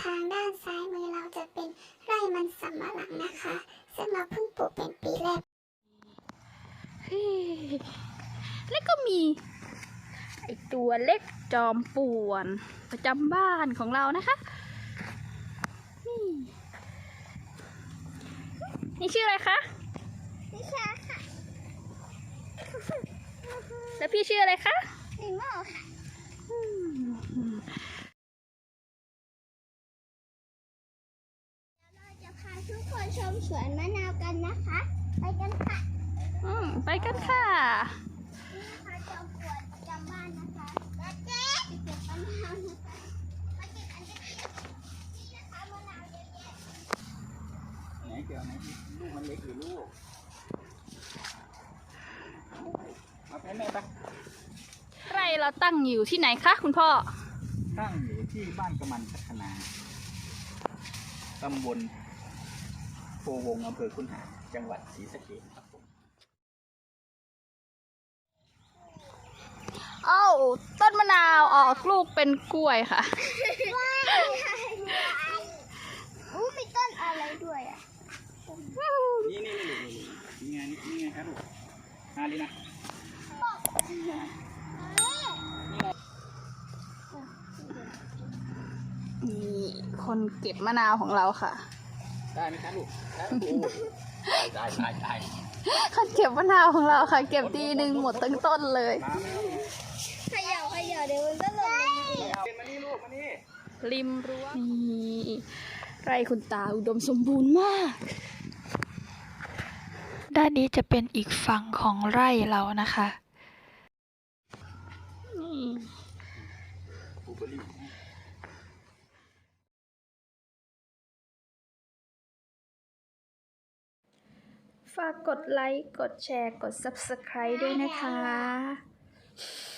ทางด้านซ้ายมือเราจะเป็นไร่มันสำปะหลังนะคะ ซึ่งเราเพิ่งปลูกเป็นปีแรก แล้วก็มีไอตัวเล็กจอมป่วน ประจำบ้านของเรานะคะนี่นี่ชื่ออะไรคะนิชาค่ะ แล้วพี่ชื่ออะไรคะลิโม่ค่ะ ชมสวนมะนาวกันนะคะ ไปกันค่ะอืมไปกันค่ะ นี่นะคะจอมปลวกประจำบ้านนะคะมาเจ๊ไปเก็บมะนาวนะคะมาเก็บอันนี้นี่นะคะมะนาวเยอะแยะไหนเกี่ยวไหนลูกมันเล็กหรือลูกมาไปแม่ปะไร่เราตั้งอยู่ที่ไหนคะคุณพ่อ ตั้งอยู่ที่บ้านกำมันพัฒนาตำบล โพวงอำเภอคุนหารจังหวัดศรีสะเกษครับผมเอ้าต้นมะนาวออกลูกเป็นกล้วยค่ะ ว้ายอู้มีต้นอะไรด้วยอะนี่นี่นี่นี่นี่ไงนี่ไงครับลูกมาเลยนะนี่คนเก็บมะนาวของเราค่ะ ได้ไหมครับลูกได้โอ้ได้ได้ได้คนเก็บมะนาวของเราค่ะ เก็บทีหนึ่งหมดทั้งต้นเลยมาไหมลูกขย่าขย่าเดี๋ยวมันก็หล่นลงมาเอามานี่ลูกมานี่ริมรั้วนี่ไร่คุณตาอุดมสมบูรณ์มาก ด้านนี้จะเป็นอีกฝั่งของไร่เรานะคะ ฝากกดไลค์ กดแชร์ กด Subscribe ด้วยนะคะ